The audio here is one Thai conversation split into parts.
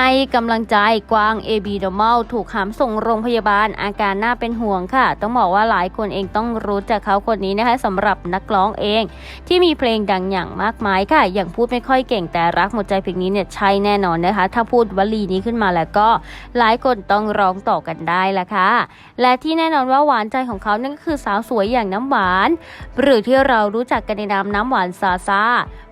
ให้กำลังใจกวาง AB d o r m a l ถูกหามส่งโรงพยาบาลอาการน่าเป็นห่วงค่ะ ต้องบอกว่าหลายคนเองต้องรู้จักเขาคนนี้นะคะสำหรับนักร้องเอง ที่มีเพลงดังอย่างมากมายค่ะ อย่างพูดไม่ค่อยเก่งแต่รักหมดใจเพลงนี้เนี่ยใช่แน่นอนนะคะ ถ้าพูดวลีนี้ขึ้นมาแล้วก็หลายคนต้องร้องต่อกันได้ละค่ะ และที่แน่นอนว่าหวานใจของเขานั่นก็คือสาวสวยอย่างน้ำหวาน หรือที่เรารู้จักกันในนามน้ำหวานซาซา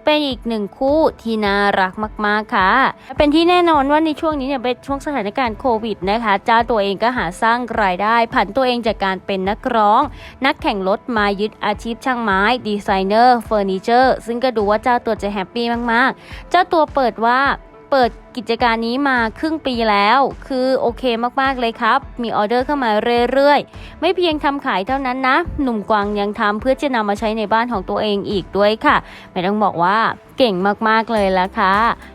เป็นอีกหนึ่งคู่ที่น่ารักมาก ๆ ค่ะ เป็นที่แน่นอนว่าในช่วงนี้เนี่ยเป็นช่วงสถานการณ์โควิดนะคะเจ้าตัวเองก็หาสร้างรายได้ผันตัวเองจากการเป็นนักร้อง นักแข่งรถมายึดอาชีพช่างไม้ ดีไซเนอร์เฟอร์นิเจอร์ ซึ่งก็ดูว่าเจ้าตัวจะแฮปปี้มาก ๆ เจ้าตัวเปิดว่าเปิด กิจการนี้มาครึ่งปีแล้ว คือโอเคมากๆเลยครับ มีออเดอร์เข้ามาเรื่อยๆ ไม่เพียงทำขายเท่านั้นนะ หนุ่มกวางยังทำเพื่อจะนำมาใช้ในบ้านของตัวเองอีกด้วยค่ะ ไม่ต้องบอกว่าเก่งมากๆเลยละค่ะ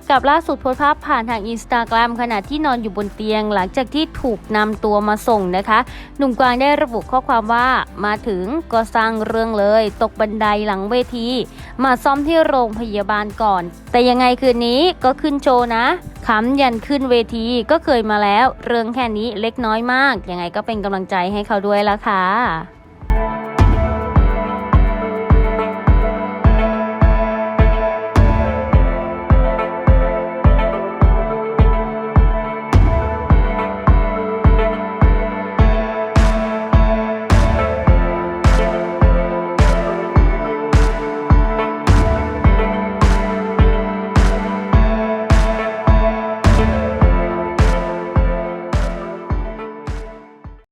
กับล่าสุดโพสภาพผ่านทางอินสตาแกรมขณะที่นอนอยู่บนเตียง หลังจากที่ถูกนำตัวมาส่งนะคะ หนุ่มกวางได้ระบุข้อความว่า มาถึงก็สร้างเรื่องเลย ตกบันไดหลังเวที มาซ่อมที่โรงพยาบาลก่อน แต่ยังไงคืนนี้ก็ขึ้นโชว์นะ ขำยันขึ้นเวทีก็เคยมาแล้ว เรื่องแค่นี้เล็กน้อยมาก ยังไงก็เป็นกำลังใจให้เขาด้วยละค่ะ